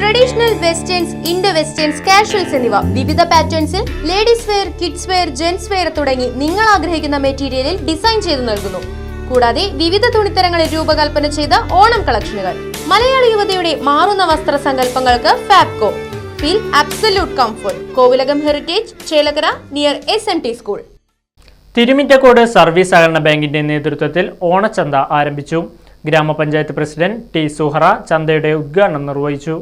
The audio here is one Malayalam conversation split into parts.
Traditional westerns Indo westerns casuals എന്നിവ. വിവിധ പാറ്റേൺസിൽ ladies wear kids wear gents wear തുടങ്ങി നിങ്ങൾ ആഗ്രഹിക്കുന്ന മെറ്റീരിയലിൽ ഡിസൈൻ ചെയ്തു നൽകുന്നു. കൂടാതെ വിവിധ തുണിത്തരങ്ങളിൽ രൂപകൽപ്പന ചെയ്ത ഓണം കളക്ഷനുകൾ. മലയാളി യുവതയുടെ മാറുന്ന വസ്ത്ര സങ്കല്പങ്ങൾക്ക് Fabco feel absolute comfort Kovilakam heritage Chelakkara near S N T school Thirumittakode service സഹകരണ ബാങ്കിന്റെ നേതൃത്വത്തിൽ ഓണച്ചന്ത ആരംഭിച്ചു. ഗ്രാമപഞ്ചായത്ത് പ്രസിഡന്റ് ടി സുഹറ ചന്തയുടെ ഉദ്ഘാടനം നിർവഹിച്ചു.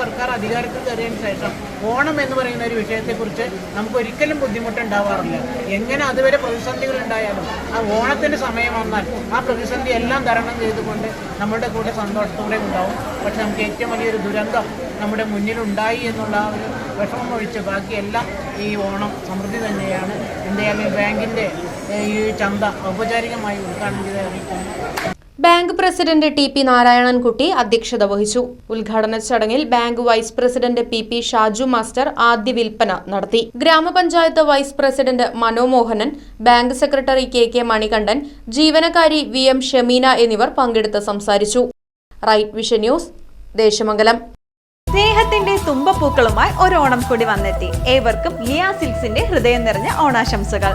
സർക്കാർ അധികാരത്തിൽ കയറിയതിന് ശേഷം ഓണം എന്ന് പറയുന്ന ഒരു വിഷയത്തെക്കുറിച്ച് നമുക്ക് ഒരിക്കലും ബുദ്ധിമുട്ടുണ്ടാവാറില്ല. എങ്ങനെ അതുവരെ പ്രതിസന്ധികൾ ഉണ്ടായാലും ആ ഓണത്തിന്റെ സമയം വന്നാൽ ആ പ്രതിസന്ധി എല്ലാം തരണം ചെയ്തുകൊണ്ട് നമ്മുടെ കൂടെ സന്തോഷത്തോടെ ഉണ്ടാവും. പക്ഷെ നമുക്ക് ഏറ്റവും വലിയൊരു ദുരന്തം നമ്മുടെ മുന്നിലുണ്ടായി എന്നുള്ള ഒരു വിഷമം ഒഴിച്ച് ബാക്കിയെല്ലാം ഈ ഓണം സമൃദ്ധി തന്നെയാണ്. എന്തായാലും ബാങ്കിന്റെ ഈ ചന്ത ഔപചാരികമായി ഉദ്ഘാടനം ചെയ്ത് അറിയിക്കുന്നു. Bank president T P Narayanankutty അധ്യക്ഷത വഹിച്ചു. ഉദ്ഘാടന ചടങ്ങിൽ bank vice president P P Shaju master ആദ്യ വിൽപ്പന നടത്തി. Grama panchayat vice president Manomohanan bank secretary K K Manikandan ജീവനക്കാരി V M Shameena എന്നിവർ പങ്കെടുത്ത് സംസാരിച്ചു. Right Vision News Desamangalam. സ്നേഹത്തിന്റെ തുമ്പപ്പൂക്കളുമായി ഒരു ഓണം കൂടി വന്നെത്തി. ഏവർക്കും ലിയാ സിൽസിന്റെ ഹൃദയം നിറഞ്ഞ ഓണാശംസകൾ.